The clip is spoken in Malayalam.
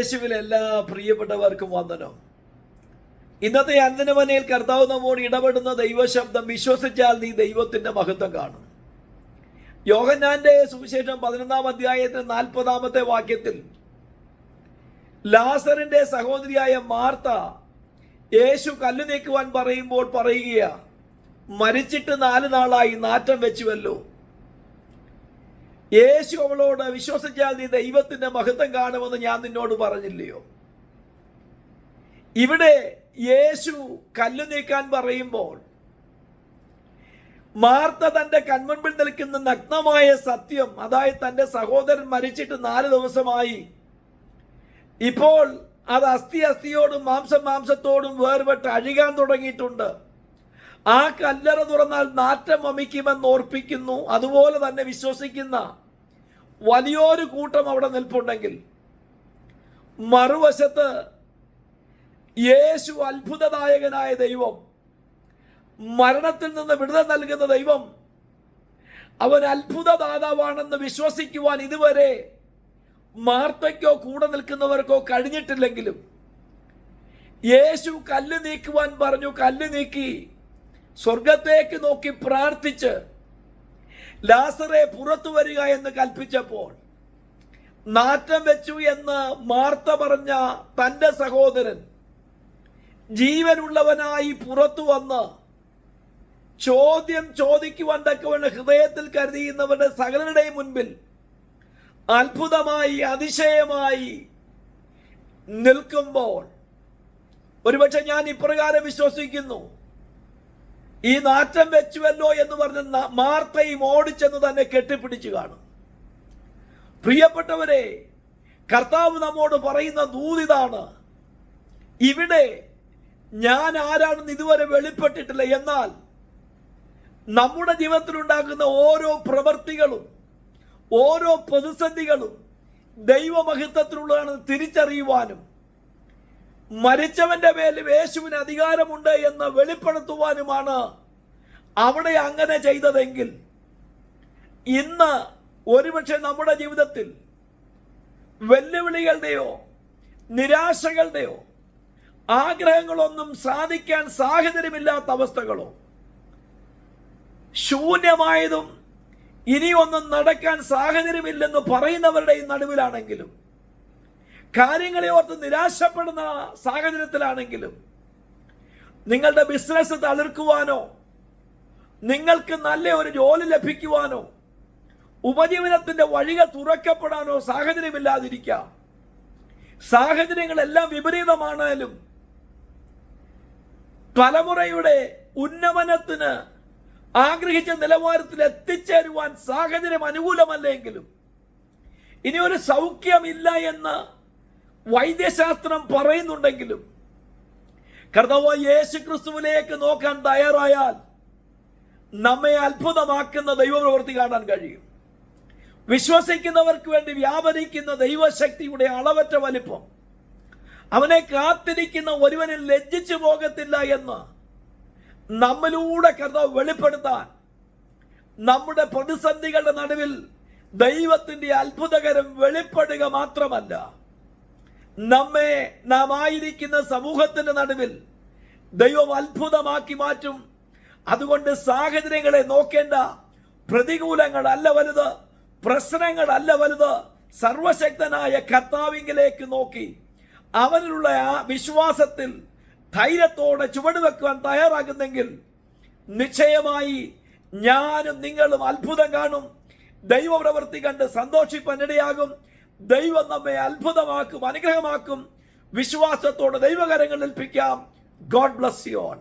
ക്രിസ്തുവേശുവിൽ എല്ലാ പ്രിയപ്പെട്ടവർക്കും വന്ദനം. ഇന്നത്തെ അന്തനമനയിൽ കർത്താവ് നമ്മോട് ഇടപെടുന്ന ദൈവശബ്ദം വിശ്വസിച്ചാൽ നീ ദൈവത്തിന്റെ മഹത്വം കാണും. യോഹന്നാന്റെ സുവിശേഷം പതിനൊന്നാം അധ്യായത്തിന് നാൽപ്പതാമത്തെ വാക്യത്തിൽ ലാസറിന്റെ സഹോദരിയായ മാർത്ത യേശു കല്ലു നീക്കുവാൻ പറയുമ്പോൾ പറയുകയാ മരിച്ചിട്ട് നാല് നാളായി നാറ്റം വെച്ചുവല്ലോ. യേശു അവളോട് വിശ്വസിച്ചാൽ നീ ദൈവത്തിന്റെ മഹത്വം കാണുമെന്ന് ഞാൻ നിന്നോട് പറഞ്ഞില്ലയോ? ഇവിടെ യേശു കല്ലു നീക്കാൻ പറയുമ്പോൾ മാർത്ത തന്റെ കൺമുൻപിൽ നിൽക്കുന്ന നഗ്നമായ സത്യം അതായത് തന്റെ സഹോദരൻ മരിച്ചിട്ട് നാല് ദിവസമായി ഇപ്പോൾ അത് അസ്ഥി അസ്ഥിയോടും മാംസം മാംസത്തോടും വേർപെട്ട് അഴുകാൻ തുടങ്ങിയിട്ടുണ്ട്. ആ കല്ലറ തുറന്നാൽ നാറ്റം വമിക്കുമെന്ന് ഓർപ്പിക്കുന്നു. അതുപോലെ തന്നെ വിശ്വസിക്കുന്ന വലിയൊരു കൂട്ടം അവിടെ നിൽപ്പുണ്ടെങ്കിൽ മറുവശത്ത് യേശു അത്ഭുതദായകനായ ദൈവം മരണത്തിൽ നിന്ന് വിടുതൽ നൽകുന്ന ദൈവം അവൻ അത്ഭുതദാതാവാണെന്ന് വിശ്വസിക്കുവാൻ ഇതുവരെ മാർത്തയ്ക്കോ കൂടെ നിൽക്കുന്നവർക്കോ കഴിഞ്ഞിട്ടില്ലെങ്കിലും യേശു കല്ല് നീക്കുവാൻ പറഞ്ഞു കല്ല് നീക്കി സ്വർഗത്തേക്ക് നോക്കി പ്രാർത്ഥിച്ച് ലാസറെ പുറത്തു വരിക എന്ന് കൽപ്പിച്ചപ്പോൾ നാറ്റം വെച്ചു എന്ന് മാർത്ത പറഞ്ഞ തന്റെ സഹോദരൻ ജീവനുള്ളവനായി പുറത്തു വന്ന് ചോദ്യം ചോദിക്കുവാൻ തക്കവണ്ണം ഹൃദയത്തിൽ കരുതിയുന്നവരുടെ സകലരുടെയും മുൻപിൽ അത്ഭുതമായി അതിശയമായി നിൽക്കുമ്പോൾ ഒരുപക്ഷെ ഞാൻ ഇപ്രകാരം വിശ്വസിക്കുന്നു. ഈ നാറ്റം വെച്ചുവല്ലോ എന്ന് പറഞ്ഞ മാർത്തയും ഓടിച്ചെന്ന് തന്നെ കെട്ടിപ്പിടിച്ചു കാണും. പ്രിയപ്പെട്ടവരെ കർത്താവ് നമ്മോട് പറയുന്ന ദൂതിതാണ് ഇവിടെ ഞാൻ ആരാണെന്ന് ഇതുവരെ വെളിപ്പെട്ടിട്ടില്ല. എന്നാൽ നമ്മുടെ ജീവിതത്തിൽ ഉണ്ടാകുന്ന ഓരോ പ്രവൃത്തികളും ഓരോ പ്രതിസന്ധികളും ദൈവമഹിത്വത്തിലുള്ളതാണെന്ന് തിരിച്ചറിയുവാനും മരിച്ചവന്റെ മേൽ യേശുവിന് അധികാരമുണ്ട് എന്ന് വെളിപ്പെടുത്തുവാനുമാണ് അവിടെ അങ്ങനെ ചെയ്തതെങ്കിൽ ഇന്ന് ഒരുപക്ഷെ നമ്മുടെ ജീവിതത്തിൽ വെല്ലുവിളികളുടെയോ നിരാശകളുടെയോ ആഗ്രഹങ്ങളൊന്നും സാധിക്കാൻ സാഹചര്യമില്ലാത്ത അവസ്ഥകളോ ശൂന്യമായതും ഇനിയൊന്നും നടക്കാൻ സാഹചര്യമില്ലെന്ന് പറയുന്നവരുടെയും നടുവിലാണെങ്കിലും കാര്യങ്ങളെ ഓർത്ത് നിരാശപ്പെടുന്ന സാഹചര്യത്തിലാണെങ്കിലും നിങ്ങളുടെ ബിസിനസ് തളിർക്കുവാനോ നിങ്ങൾക്ക് നല്ല ഒരു ജോലി ലഭിക്കുവാനോ ഉപജീവനത്തിന്റെ വഴികൾ തുറക്കപ്പെടാനോ സാഹചര്യമില്ലാതിരിക്കാം സാഹചര്യങ്ങളെല്ലാം വിപരീതമാണേലും തലമുറയുടെ ഉന്നമനത്തിന് ആഗ്രഹിച്ച നിലവാരത്തിൽ എത്തിച്ചേരുവാൻ സാഹചര്യം അനുകൂലമല്ലെങ്കിലും ഇനി ഒരു സൗഖ്യമില്ല എന്ന് വൈദ്യശാസ്ത്രം പറയുന്നുണ്ടെങ്കിലും കർത്താവ് യേശു ക്രിസ്തുവിലേക്ക് നോക്കാൻ തയ്യാറായാൽ നമ്മെ അത്ഭുതമാക്കുന്ന ദൈവപ്രവൃത്തി കാണാൻ കഴിയും. വിശ്വസിക്കുന്നവർക്ക് വേണ്ടി വ്യാപരിക്കുന്ന ദൈവശക്തിയുടെ അളവറ്റ വലിപ്പം അവനെ കാത്തിരിക്കുന്ന ഒരുവനിൽ ലജ്ജിച്ചു പോകത്തില്ല എന്ന് നമ്മിലൂടെ കർത്താവ് വെളിപ്പെടുത്താൻ നമ്മുടെ പ്രതിസന്ധികളുടെ നടുവിൽ ദൈവത്തിന്റെ അത്ഭുതകരം വെളിപ്പെടുക മാത്രമല്ല. നമ്മെ നാം ആയിരിക്കുന്ന സമൂഹത്തിന്റെ നടുവിൽ ദൈവം അത്ഭുതമാക്കി മാറ്റും. അതുകൊണ്ട് സാഹചര്യങ്ങളെ നോക്കേണ്ട പ്രതികൂലങ്ങളല്ല വലുത് പ്രശ്നങ്ങളല്ല വലുത്. സർവശക്തനായ കർത്താവിങ്കിലേക്ക് നോക്കി അവനിലുള്ള ആ വിശ്വാസത്തിൽ ധൈര്യത്തോടെ ചുവടുവെക്കുവാൻ തയ്യാറാകുന്നെങ്കിൽ നിശ്ചയമായി ഞാനും നിങ്ങളും അത്ഭുതം കാണും. ദൈവപ്രവൃത്തി കണ്ട് സന്തോഷിപ്പാനിടയാകും ദൈവം നമ്മെ അത്ഭുതമാക്കും അനുഗ്രഹമാക്കും. വിശ്വാസത്തോടെ ദൈവകരങ്ങൾ ഏൽപ്പിക്കാം ഗോഡ് ബ്ലസ് യു ഓൾ